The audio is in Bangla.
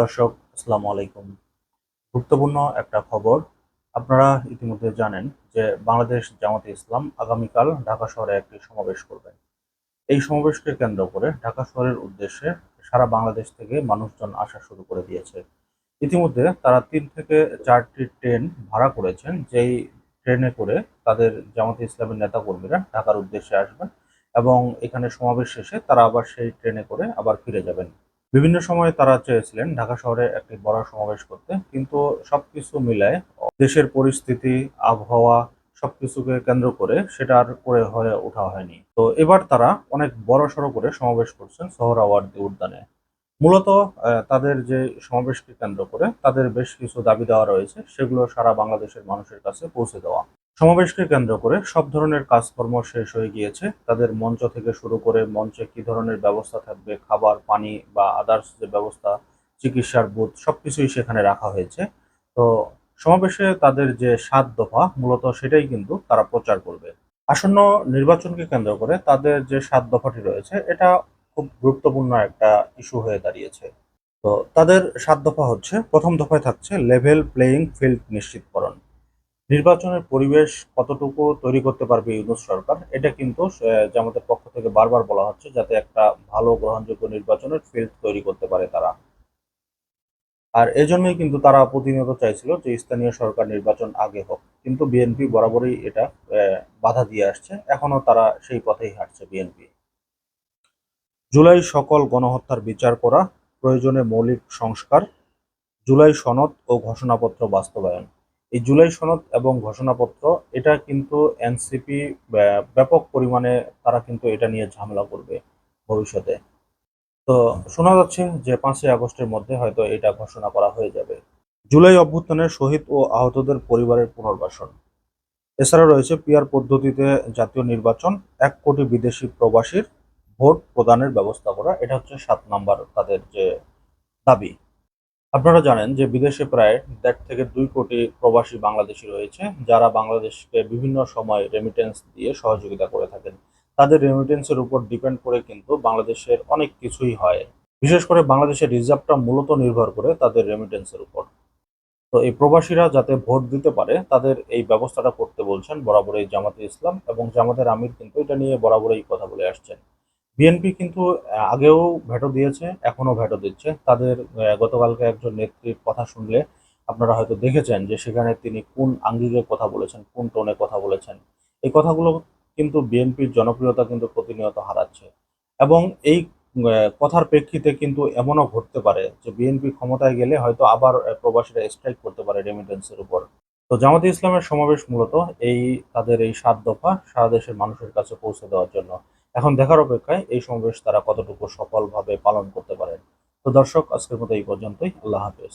দর্শক, আসসালামু আলাইকুম। গুরুত্বপূর্ণ একটা খবর। আপনারা ইতিমধ্যে জানেন যে বাংলাদেশ জামাতে ইসলাম আগামীকাল ঢাকা শহরে একটি সমাবেশ করবেন এই সমাবেশকে কেন্দ্র করে ঢাকা শহরের উদ্দেশ্যে সারা বাংলাদেশ থেকে মানুষজন আসা শুরু করে দিয়েছে। ইতিমধ্যে তারা তিন থেকে চারটি ট্রেন ভাড়া করেছেন, যেই ট্রেনে করে তাদের জামাতে ইসলামের নেতাকর্মীরা ঢাকার উদ্দেশ্যে আসবেন এবং এখানে সমাবেশ শেষে তারা আবার সেই ট্রেনে করে আবার ফিরে যাবেন। বিভিন্ন সময়ে তারা চেয়েছিলেন ঢাকা শহরে একটি বড় সমাবেশ করতে, কিন্তু সবকিছু মিলায় দেশের পরিস্থিতি, আবহাওয়া সবকিছুকে কেন্দ্র করে সেটা আর করে হয়ে ওঠা হয়নি। তো এবার তারা অনেক বড় সড়ো করে সমাবেশ করছেন সোহরাওয়ার্দী উদ্যানে। মূলত তাদের যে সমাবেশকে কেন্দ্র করে তাদের বেশ কিছু দাবি দেওয়া রয়েছে, সেগুলো সারা বাংলাদেশের মানুষের কাছে পৌঁছে দেওয়া। সমাবেশকে কেন্দ্র করে সব ধরনের কাজকর্ম শেষ হয়ে গিয়েছে। তাদের মঞ্চ থেকে শুরু করে মঞ্চে কি ধরনের ব্যবস্থা থাকবে, খাবার, পানি বা আদার্স যে ব্যবস্থা, চিকিৎসার বুথ, সবকিছুই সেখানে রাখা হয়েছে। তো সমাবেশে তাদের যে সাত দফা, মূলত সেটাই কিন্তু তারা প্রচার করবে। আসন্ন নির্বাচনকে কেন্দ্র করে তাদের যে সাত দফাটি রয়েছে, এটা খুব গুরুত্বপূর্ণ একটা ইস্যু হয়ে দাঁড়িয়েছে। তো তাদের সাত দফা হচ্ছে, প্রথম দফায় থাকছে লেভেল প্লেয়িং ফিল্ড নিশ্চিতকরণ। নির্বাচনের পরিবেশ কতটুকু তৈরি করতে পারবে ইউনুস সরকার, এটা কিন্তু জামাতের পক্ষ থেকে বারবার বলা হচ্ছে, যাতে একটা ভালো গ্রহণযোগ্য নির্বাচনের ফিল্ড তৈরি করতে পারে তারা। আর এজন্যই কিন্তু তারা প্রতিনিয়ত চাইছিল যে স্থানীয় সরকার নির্বাচন আগে হোক। কিন্তু বিএনপি বরাবরই এটা বাধা দিয়ে আসছে। এখনও তারা সেই পথেই হাঁটছে বিএনপি জুলাই সকল গণহত্যার বিচার করা প্রয়োজনে মৌলিক সংস্কার, জুলাই সনদ ও ঘোষণাপত্র বাস্তবায়ন। এই জুলাই সনদ এবং ঘোষণাপত্র, এটা কিন্তু এনসিপি ব্যাপক পরিমাণে তারা কিন্তু এটা নিয়ে ঝামেলা করবে ভবিষ্যতে। তো শোনা যাচ্ছে যে পাঁচই আগস্টের মধ্যে হয়তো এটা ঘোষণা করা হয়ে যাবে। জুলাই অভ্যুত্থানের শহীদ ও আহতদের পরিবারের পুনর্বাসন। এছাড়া রয়েছে পিয়ার পদ্ধতিতে জাতীয় নির্বাচন, এক কোটি বিদেশি প্রবাসীর ভোট প্রদানের ব্যবস্থা করা, এটা হচ্ছে সাত নাম্বার তাদের যে দাবি। আপনারা জানেন যে বিদেশে প্রায় দেড় থেকে দুই কোটি প্রবাসী বাংলাদেশি রয়েছে, যারা বাংলাদেশকে বিভিন্ন সময় রেমিটেন্স দিয়ে সহযোগিতা করে থাকেন। তাদের রেমিটেন্সের উপর ডিপেন্ড করে কিন্তু বাংলাদেশের অনেক কিছুই হয়। বিশেষ করে বাংলাদেশের রিজার্ভটা মূলত নির্ভর করে তাদের রেমিটেন্সের উপর। তো এই প্রবাসীরা যাতে ভোট দিতে পারে, তাদের এই ব্যবস্থাটা করতে বলছেন বরাবরই জামাতে ইসলাম এবং জামাতের আমির কিন্তু এটা নিয়ে বরাবরই কথা বলে আসছেন। বিএনপি কিন্তু আগেও ভেটো দিয়েছে এখনও ভেটো দিচ্ছে। তাদের গতকালকে একজন নেত্রীর কথা শুনলে আপনারা হয়তো দেখেছেন যে সেখানে তিনি কোন আঙ্গিকে কথা বলেছেন, কোন টোনে কথা বলেছেন। এই কথাগুলো কিন্তু বিএনপির জনপ্রিয়তা কিন্তু প্রতিনিয়ত হারাচ্ছে। এবং এই কথার প্রেক্ষিতে কিন্তু এমনও ঘটতে পারে যে বিএনপি ক্ষমতায় গেলে হয়তো আবার প্রবাসীরা স্ট্রাইক করতে পারে রেমিটেন্সের উপর। তো জামাতে ইসলামের সমাবেশ মূলত এই, তাদের এই সাত দফা সারা দেশের মানুষের কাছে পৌঁছে দেওয়ার জন্য। এখন দেখার অপেক্ষায় এই সমাবেশ তারা কতটুকু সফলভাবে পালন করতে পারেন। তো দর্শক, আজকের মতো এই পর্যন্তই। আল্লাহ হাফেজ।